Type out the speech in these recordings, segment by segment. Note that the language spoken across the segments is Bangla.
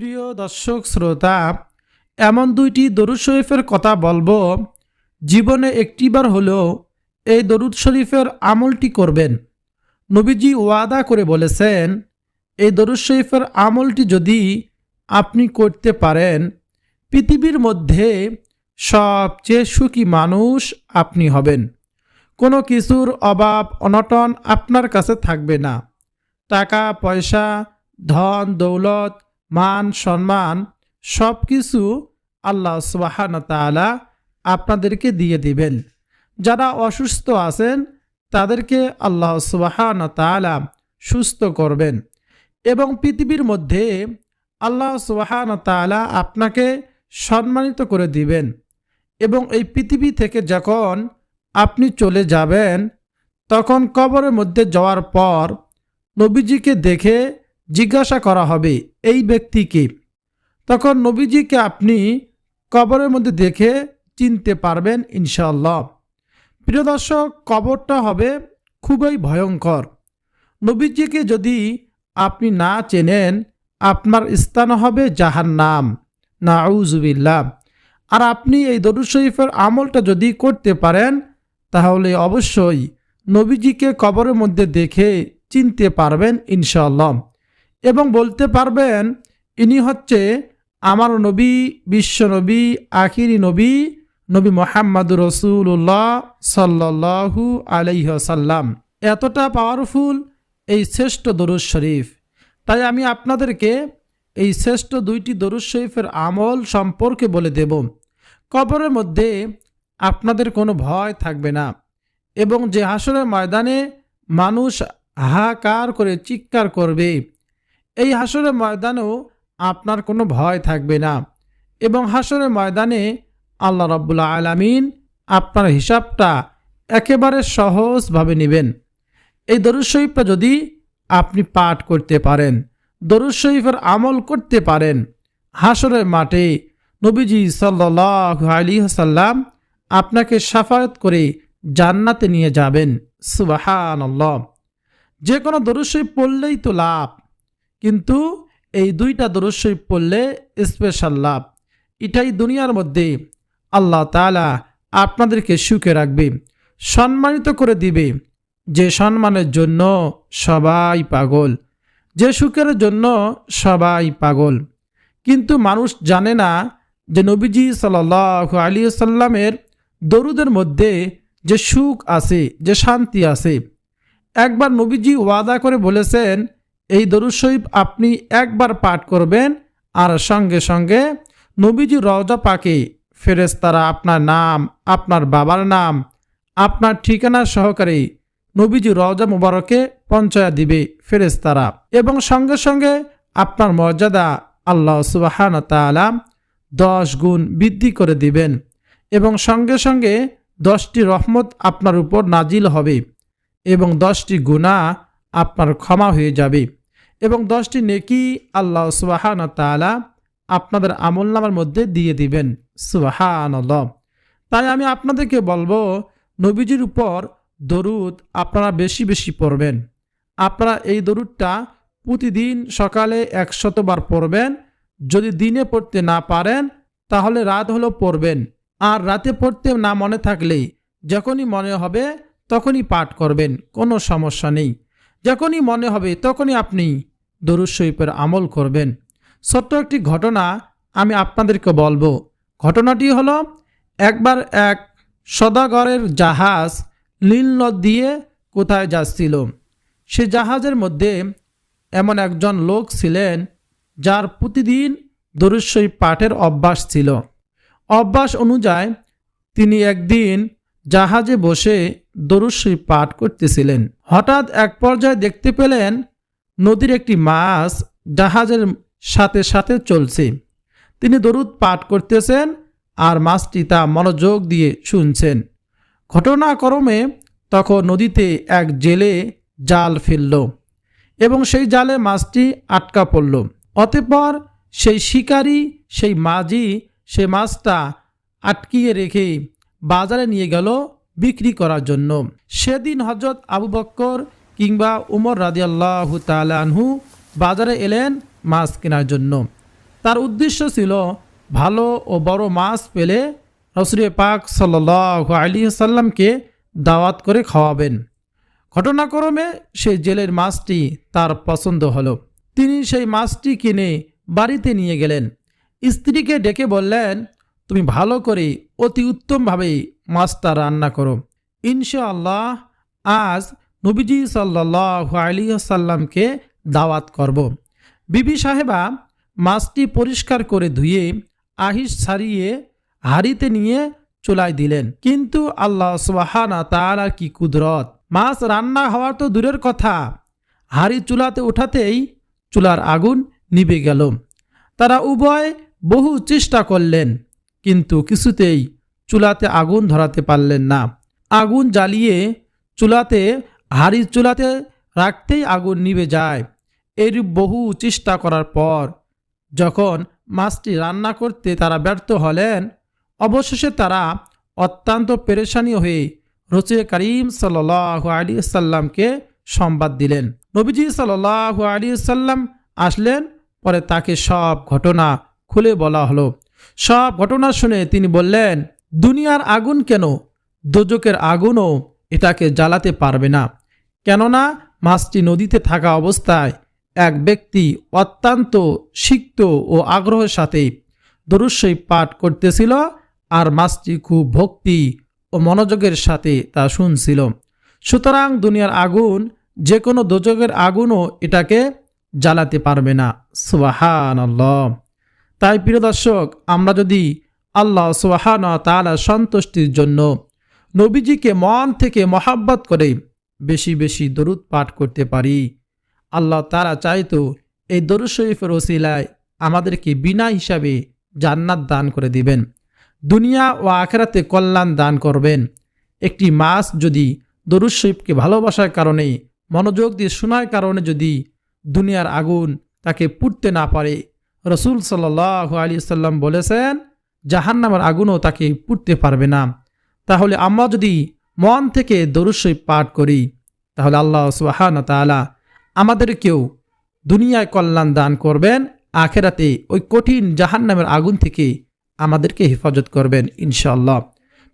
প্রিয় দর্শক, শ্রোতা, এমন দুইটি দরুদ শরীফের কথা বলব। জীবনে একটিবার হলেও এই দরুদ শরীফের আমলটি করবেন। নবীজি ওয়াদা করে বলেছেন, এই দরুদ শরীফের আমলটি যদি আপনি করতে পারেন, পৃথিবীর মধ্যে সবচেয়ে সুখী মানুষ আপনি হবেন। কোনো কিছুর অভাব, অনটন আপনার কাছে থাকবে না। টাকা, পয়সা, ধন, দৌলত মান, সম্মান সব কিছু আল্লাহ সুবাহান তালা আপনাদেরকে দিয়ে দিবেন। যারা অসুস্থ আছেন, তাদেরকে আল্লাহ সুবাহান তালা সুস্থ করবেন। এবং পৃথিবীর মধ্যে আল্লাহ সুবাহান তালা আপনাকে সম্মানিত করে দিবেন। এবং এই পৃথিবী থেকে যখন আপনি চলে যাবেন, তখন কবরের মধ্যে যাওয়ার পর নবীজিকে দেখে জিজ্ঞাসা করা হবে, এই ব্যক্তিকে তখন নবীজিকে আপনি কবরের মধ্যে দেখে চিনতে পারবেন ইনশাল্লাহ প্রিয় দর্শক, কবরটা হবে খুবই ভয়ঙ্কর। নবীজিকে যদি আপনি না চেনেন, আপনার স্থান হবে জাহান নাম নাউজুবিল্লাহ আর আপনি এই দরুদ শরীফের আমলটা যদি করতে পারেন, তাহলে অবশ্যই নবীজিকে কবরের মধ্যে দেখে চিনতে পারবেন ইনশাল্লাহ এবং বলতে পারবেন, ইনি হচ্ছে আমার নবী, বিশ্ব নবী, আখিরি নবী নবী মোহাম্মদ রসুল্লাহ সাল্লাহু আলাইসাল্লাম এতটা পাওয়ারফুল এই শ্রেষ্ঠ দরুদ শরীফ। তাই আমি আপনাদেরকে এই শ্রেষ্ঠ দুইটি দরুদ শরীফের আমল সম্পর্কে বলে দেব। কবরের মধ্যে আপনাদের কোনো ভয় থাকবে না এবং যে হাসরের ময়দানে মানুষ হাহাকার করে চিৎকার করবে এই হাসরের ময়দানেও আপনার কোনো ভয় থাকবে না এবং হাসরের ময়দানে আল্লাহ রব্বুল্লা আলামিন আপনার হিসাবটা একেবারে সহজভাবে নেবেন। এই দরুদ শরীফটা যদি আপনি পাঠ করতে পারেন, দরুদ শরীফের আমল করতে পারেন, হাসরের মাঠে নবীজি সাল্লাহ আলী সাল্লাম আপনাকে সাফায়ত করে জান্নাতে নিয়ে যাবেন। সুবাহান যে কোনো দরুদ শরীফ পড়লেই তো লাভ। কিন্তু এই দুইটা শরীফ পড়লে স্পেশাল লাভ। এটাই দুনিয়ার মধ্যে আল্লাহ তালা আপনাদেরকে সুখে রাখবে, সম্মানিত করে দিবে। যে সম্মানের জন্য সবাই পাগল, যে সুখের জন্য সবাই পাগল। কিন্তু মানুষ জানে না যে নবীজি সাল আলী সাল্লামের দরুদের মধ্যে যে সুখ আছে, যে শান্তি আছে। একবার নবীজি ওয়াদা করে বলেছেন এই দরুদ শরীফ আপনি একবার পাঠ করবেন আর সঙ্গে সঙ্গে নবীজি রওজা পাকে ফেরেস্তারা আপনার নাম, আপনার বাবার নাম, আপনার ঠিকানা সহকারে নবীজি রওজা মুবারকে পঞ্চয়া দিবে ফেরেস্তারা এবং সঙ্গে সঙ্গে আপনার মর্যাদা আল্লাহ সুবাহান তালা দশ গুণ বৃদ্ধি করে দিবেন এবং সঙ্গে সঙ্গে দশটি রহমত আপনার উপর নাজিল হবে এবং দশটি গুণা আপনার ক্ষমা হয়ে যাবে। এবং দশটি নেকি আল্লাহ সুবাহান তালা আপনাদের আমল নামার মধ্যে দিয়ে দিবেন। সুবাহান তাই আমি আপনাদেরকে বলব, নবীজির উপর দরুদ আপনারা বেশি বেশি পড়বেন। আপনারা এই দরুদটা প্রতিদিন সকালে একশতবার পড়বেন। যদি দিনে পড়তে না পারেন, তাহলে রাত হলো পড়বেন। আর রাতে পড়তে না মনে থাকলেই যখনই মনে হবে, তখনই পাঠ করবেন। কোনো সমস্যা নেই। যখনই মনে হবে তখনই আপনি দরুদ শরীফের আমল করবেন। ছোট্ট একটি ঘটনা আমি আপনাদেরকে বলব। ঘটনাটি হলো, একবার এক সদাগরের জাহাজ নীল নদ দিয়ে কোথায় যাচ্ছিল। সে জাহাজের মধ্যে এমন একজন লোক ছিলেন যার প্রতিদিন দরুদ শরীফ পাঠের অভ্যাস ছিল। অভ্যাস অনুযায়ী তিনি একদিন জাহাজে বসে দরুদ শরীফ পাঠ করতেছিলেন। হঠাৎ এক পর্যায়ে দেখতে পেলেন নদীর একটি মাছ জাহাজের সাথে সাথে চলছে। তিনি দরুদ পাঠ করতেছেন আর মাছটি তা মনোযোগ দিয়ে শুনছেন। ঘটনাক্রমে তখন নদীতে এক জেলে জাল ফেলল এবং সেই জালে মাছটি আটকা পড়ল। অতঃপর সেই শিকারী, সেই মাঝি, সে মাছটা আটকিয়ে রেখে বাজারে নিয়ে গেল বিক্রি করার জন্য। সেদিন হজরত আবু বক্কর কিংবা উমর রাজিয়াল্লাহ তালানহু বাজারে এলেন মাছ কেনার জন্য। তার উদ্দেশ্য ছিল ভালো ও বড় মাছ পেলে রসুল পাক সাল্লাহ আলী সাল্লামকে দাওয়াত করে খাওয়াবেন। ঘটনাক্রমে সেই জেলের মাছটি তার পছন্দ হলো। তিনি সেই মাছটি কিনে বাড়িতে নিয়ে গেলেন। স্ত্রীকে ডেকে বললেন তুমি ভালো করে অতি উত্তমভাবে মাছটা রান্না করো। ইনশাআল্লাহ আজ নবীজি সাল্লাহ আলী সাল্লামকে দাওয়াত করব। বিবি সাহেবা মাছটি পরিষ্কার করে ধুয়ে আহিস ছাড়িয়ে হাড়িতে নিয়ে চুলায় দিলেন। কিন্তু আল্লাহ সুবাহানা তার আর কি কুদরত। মাছ রান্না হওয়ার তো দূরের কথা। হাড়ি চুলাতে ওঠাতেই চুলার আগুন নিভে গেল। তারা উভয় বহু চেষ্টা করলেন। কিন্তু কিছুতেই চুলাতে আগুন ধরাতে পারলেন না। আগুন জ্বালিয়ে চুলাতে হাড়ি চুলাতে রাখতেই আগুন নিভে যায়। এর বহু চেষ্টা করার পর যখন মাছটি রান্না করতে তারা ব্যর্থ হলেন, অবশেষে তারা অত্যন্ত পেরেশানি হয়ে রসুল করিম সাল আলী সাল্লামকে সংবাদ দিলেন। নবীজি সাল আলী সাল্লাম আসলেন, পরে তাকে সব ঘটনা খুলে বলা হলো। সব ঘটনা শুনে তিনি বললেন, দুনিয়ার আগুন কেন? দোজকের আগুনও এটাকে জ্বালাতে পারবে না। কেননা মাছটি নদীতে থাকা অবস্থায় এক ব্যক্তি অত্যন্ত সিক্ত ও আগ্রহের সাথে দরুস্বই পাঠ করতেছিল আর মাছটি খুব ভক্তি ও মনোযোগের সাথে তা শুনছিল। সুতরাং দুনিয়ার আগুন যে কোনো দোজকের আগুনও এটাকে জ্বালাতে পারবে না। সুবাহান তাই প্রিয় দর্শক, আমরা যদি আল্লাহ সুবাহান তালা সন্তুষ্টির জন্য নবীজিকে মন থেকে মহাব্বত করে বেশি বেশি দরুদ পাঠ করতে পারি, আল্লাহ তারা চাইতো এই দরুদ শরীফের ওসিলায় আমাদেরকে বিনা হিসাবে জান্নাত দান করে দিবেন, দুনিয়া ও আখেরাতে কল্যাণ দান করবেন। একটি মাস যদি দরুদ শরীফকে ভালোবাসার কারণে, মনোযোগ দিয়ে শোনার কারণে যদি দুনিয়ার আগুন তাকে পুড়তে না পারে রসুল সাল্লাহ আলী সাল্লাম বলেছেন, জাহান্নামের আগুনও তাকে পুড়তে পারবে না। তাহলে আমরা যদি মন থেকে দরুসই পাঠ করি, তাহলে আল্লাহ সুহান তালা আমাদেরকেও দুনিয়ায় কল্যাণ দান করবেন, আখেরাতে ওই কঠিন জাহান্নামের আগুন থেকে আমাদেরকে হেফাজত করবেন ইনশাল্লাহ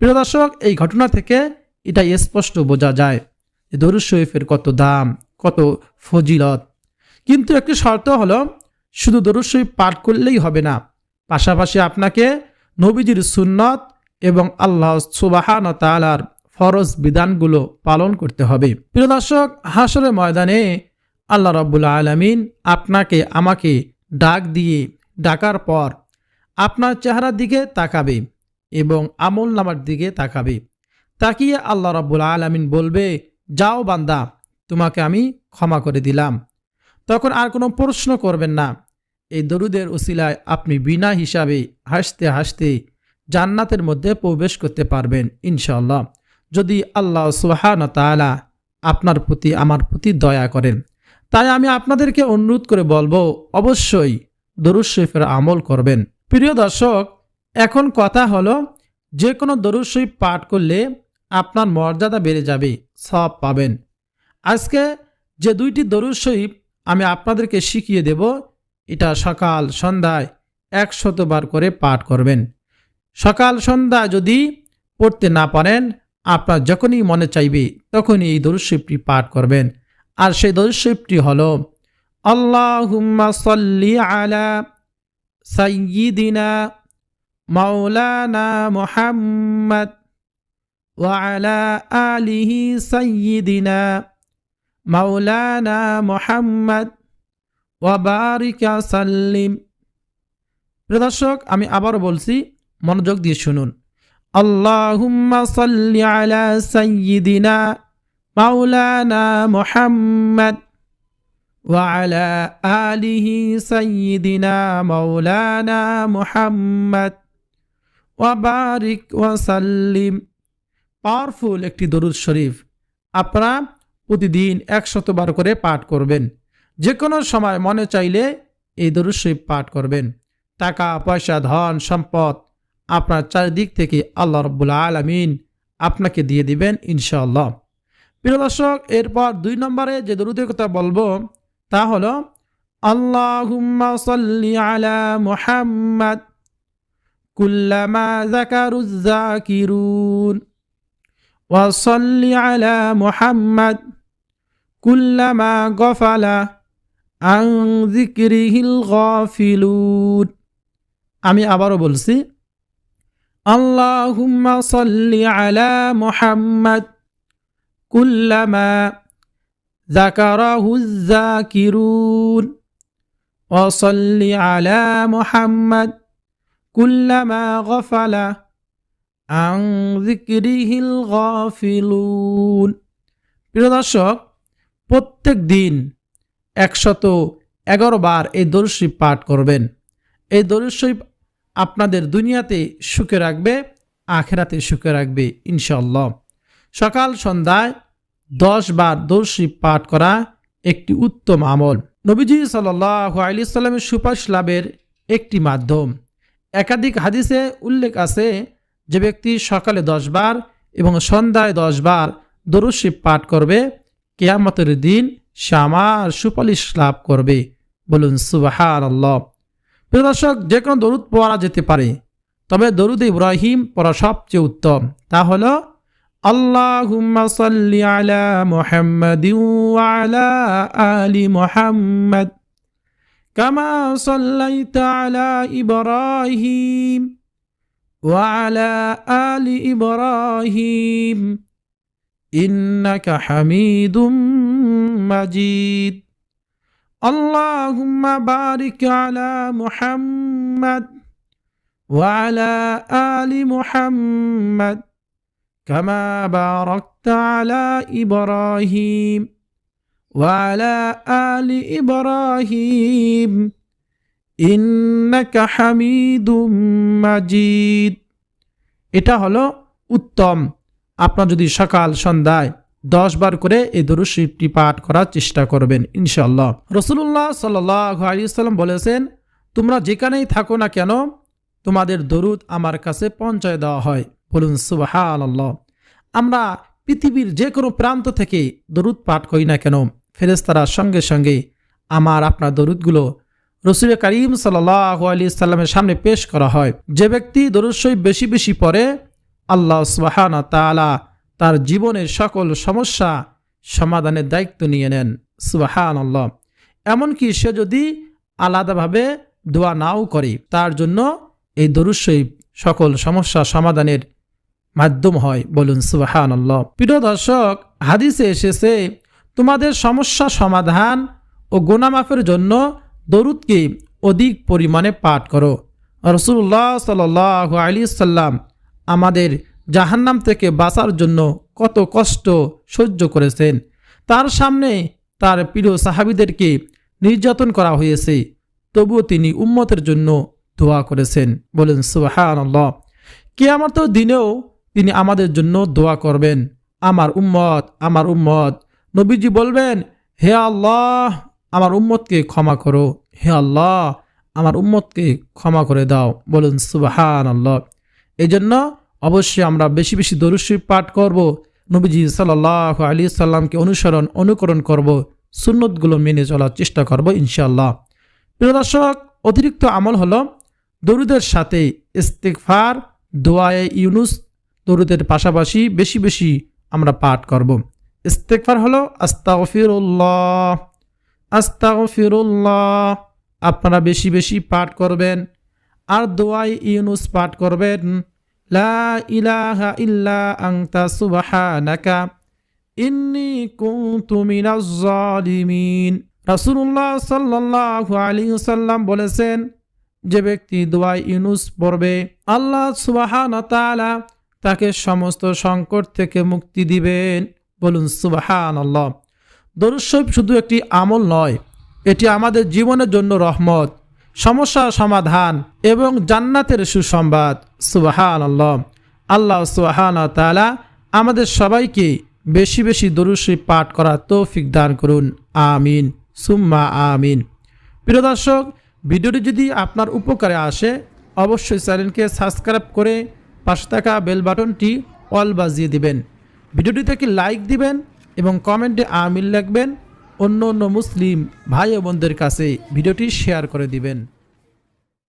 প্রিয় দর্শক, এই ঘটনা থেকে এটা স্পষ্ট বোঝা যায় যে শরীফের কত দাম, কত ফজিলত। কিন্তু একটি শর্ত হলো শুধু দরুদ পাঠ করলেই হবে না। পাশাপাশি আপনাকে নবীজির সুন্নত এবং আল্লাহ সুবাহান তালার ফরজ বিধানগুলো পালন করতে হবে। প্রিয় দর্শক হাসরের ময়দানে আল্লাহ রব্বুল্লা আলমিন আপনাকে, আমাকে ডাক দিয়ে ডাকার পর আপনার চেহারার দিকে তাকাবে এবং আমল নামার দিকে তাকাবে। তাকিয়ে আল্লাহ রব্বুল আলমিন বলবে, যাও বান্দা, তোমাকে আমি ক্ষমা করে দিলাম। তখন আর কোনো প্রশ্ন করবেন না। এই দরুদের উসিলায় আপনি বিনা হিসাবে হাসতে হাসতে জান্নাতের মধ্যে প্রবেশ করতে পারবেন ইনশাল্লাহ যদি আল্লাহ সুহান তালা আপনার প্রতি, আমার প্রতি দয়া করেন। তাই আমি আপনাদেরকে অনুরোধ করে বলব, অবশ্যই দরুদ শরীফের আমল করবেন। প্রিয় দর্শক, এখন কথা হলো যে কোনো দরুদ শরীফ পাঠ করলে আপনার মর্যাদা বেড়ে যাবে সব পাবেন। আজকে যে দুইটি দরুদ শরীফ আমি আপনাদেরকে শিখিয়ে দেব, এটা সকাল সন্ধ্যায় একশতবার করে পাঠ করবেন। সকাল সন্ধ্যা যদি পড়তে না পারেন, আপনার যখনই মনে চাইবে, তখনই এই দরুশিফটি পাঠ করবেন। আর সেই দরুশিফটি হল, আল্লাহুম্মা সল্লি আলা সাইয়িদিনা মাওলানা মোহাম্মদ ওয়ালা আলিহি সাইয়িদিনা مولانا محمد وبارك وسلم দর্শক আমি আবারও বলছি মনোযোগ দিয়ে শুনুন আল্লাহুম্মা সাল্লি আলা সাইয়্যিদিনা মাওলানা মুহাম্মদ وعلى آله سيدنا مولانا محمد وبارك وسلم পাওয়ারফুল একটি দরুদ শরীফ আপনারা প্রতিদিন একশতবার করে পাঠ করবেন। যে কোনো সময় মনে চাইলে এই দরুদ শরীফ পাঠ করবেন। টাকা, পয়সা, ধন, সম্পদ আপনার চারিদিক থেকে আল্লাহ রব্বুল আলমিন আপনাকে দিয়ে দিবেন ইনশাআল্লাহ। প্রিয় দর্শক, এরপর দুই নম্বরে যে দরুদের কথা বলব, তা হল, আল্লাহুম্মা সাল্লি আলা মুহাম্মদ কুল্লামা যাকারুজ জাকিরুন ওয়া সাল্লি আলা মুহাম্মদ كلما غفل عن ذكره الغافلون আমি আবারও বলছি আল্লাহুম্মা সাল্লি আলা মুহাম্মদ কুল্লামা যাকারাহু যাকিরুন وصل على محمد كلما غفل عن ذكره الغافلون প্রিয় দর্শক প্রত্যেক দিন একশত এগারো বার এই দরুদ পাঠ করবেন। এই দরুদ আপনাদের দুনিয়াতে সুখে রাখবে, আখেরাতে সুখে রাখবে ইনশাল্লাহ সকাল সন্ধ্যায় দশ বার দরুদ পাঠ করা একটি উত্তম আমল। নবীজি সাল্লাহ সাল্লামের সুপারিশ লাভের একটি মাধ্যম। একাধিক হাদিসে উল্লেখ আছে যে ব্যক্তি সকালে দশ বার এবং সন্ধ্যায় দশ বার দরুদ পাঠ করবে কেয়ামতের দিন সে আমার সুপারিশ লাভ করবে। বলুন সুবাহান আল্লাহ প্রিয় দর্শক, যে কোনো দরুদ পড়া যেতে পারে, তবে দরুদ ইব্রাহিম পড়া সবচেয়ে উত্তম। তা হল সাল্লি আলা আলা আলি আলা ইন্নাকা হামিদুম মাজিদ اللهم بارك على محمد وعلى آل محمد كما باركت على إبراهيم وعلى آل إبراهيم إنك حميد مجيد এটা হলো উত্তম আপনার যদি সকাল, সন্ধ্যায় দশ বার করে এই দরুদ শরীফটি পাঠ করার চেষ্টা করবেন ইনশাল্লাহ রসুল্লাহ সাল্লাম বলেছেন, তোমরা যেখানেই থাকো না কেন, তোমাদের দরুদ আমার কাছে পৌঁছায় দেওয়া হয়। বলুন সুবাহান আল্লাহ আমরা পৃথিবীর যে কোনো প্রান্ত থেকে দরুদ পাঠ করি না কেন? ফেরেস্তারা সঙ্গে সঙ্গে আমার আপনার দরুদগুলো রসুল করিম সাল্লাহ আলি সাল্লামের সামনে পেশ করা হয়। যে ব্যক্তি দরুদ বেশি বেশি পড়ে আল্লাহ সুবাহান তালা তার জীবনের সকল সমস্যা সমাধানের দায়িত্ব নিয়ে নেন। সুবাহান আল্লাহ এমনকি সে যদি আলাদাভাবে দোয়া নাও করে, তার জন্য এই দরুদ সকল সমস্যা সমাধানের মাধ্যম হয় বলুন সুবাহান আল্লাহ প্রিয় দর্শক, হাদিসে এসেছে, তোমাদের সমস্যা সমাধান ও গোনামাফের জন্য দরুদকে অধিক পরিমাণে পাঠ করো। রসুল্লাহ সাল আলী সাল্লাম আমাদের জাহান্নাম থেকে বাঁচার জন্য কত কষ্ট সহ্য করেছেন। তার সামনে তার প্রিয় সাহাবিদেরকে নির্যাতন করা হয়েছে। তবুও তিনি উম্মতের জন্য দোয়া করেছেন। বলেন আল্লাহ কেয়ামত দিনেও তিনি আমাদের জন্য দোয়া করবেন। আমার উম্মত আমার উম্মত। নবীজি বলবেন, হে আল্লাহ, আমার উম্মতকে ক্ষমা করো। হে আল্লাহ, আমার উম্মতকে ক্ষমা করে দাও। বলুন সুবাহান আল্লাহ এই জন্য অবশ্যই আমরা বেশি বেশি দরুশি পাঠ করব। নবীজি সাল্লাহ আলী সাল্লামকে অনুসরণ, অনুকরণ করব। সুন্নতগুলো মেনে চলার চেষ্টা করব ইনশাল্লাহ প্রিয় দর্শক, অতিরিক্ত আমল হলো দরুদের সাথে ইস্তেকফার দোয়ায়ে ইউনুস দরুদের পাশাপাশি বেশি বেশি আমরা পাঠ করব। ইস্তেকফার হলো আস্তাগফিরুল্লাহ আস্তাগফিরুল্লাহ, আপনারা বেশি বেশি পাঠ করবেন। আর দোয়াই ইউনুস পাঠ করবেন। লা ইলাহা বলেছেন, যে ব্যক্তি দোয়াই ইউনুস পড়বে, আল্লাহ সুবহানাহু তাআলা তাকে সমস্ত সংকট থেকে মুক্তি দিবেন। বলুন সুবহানাল্লাহ। দরুদ শরীফ শুধু একটি আমল নয়, এটি আমাদের জীবনের জন্য রহমত সমস্যা সমাধান এবং জান্নাতের সুসংবাদ। সুবাহান আল্লাহ আল্লাহ সুবাহান তালা আমাদের সবাইকে বেশি বেশি দরুশ্রী পাঠ করার তৌফিক দান করুন। আমিন। সুম্মা আমিন। প্রিয় দর্শক, ভিডিওটি যদি আপনার উপকারে আসে, অবশ্যই চ্যানেলকে সাবস্ক্রাইব করে পাশে থাকা বেল বাটনটি অল বাজিয়ে দিবেন। ভিডিওটি থেকে লাইক দিবেন এবং কমেন্টে আমিন লিখবেন। অন্য অন্য মুসলিম ভাই বোনদের কাছে ভিডিওটি শেয়ার করে দিবেন।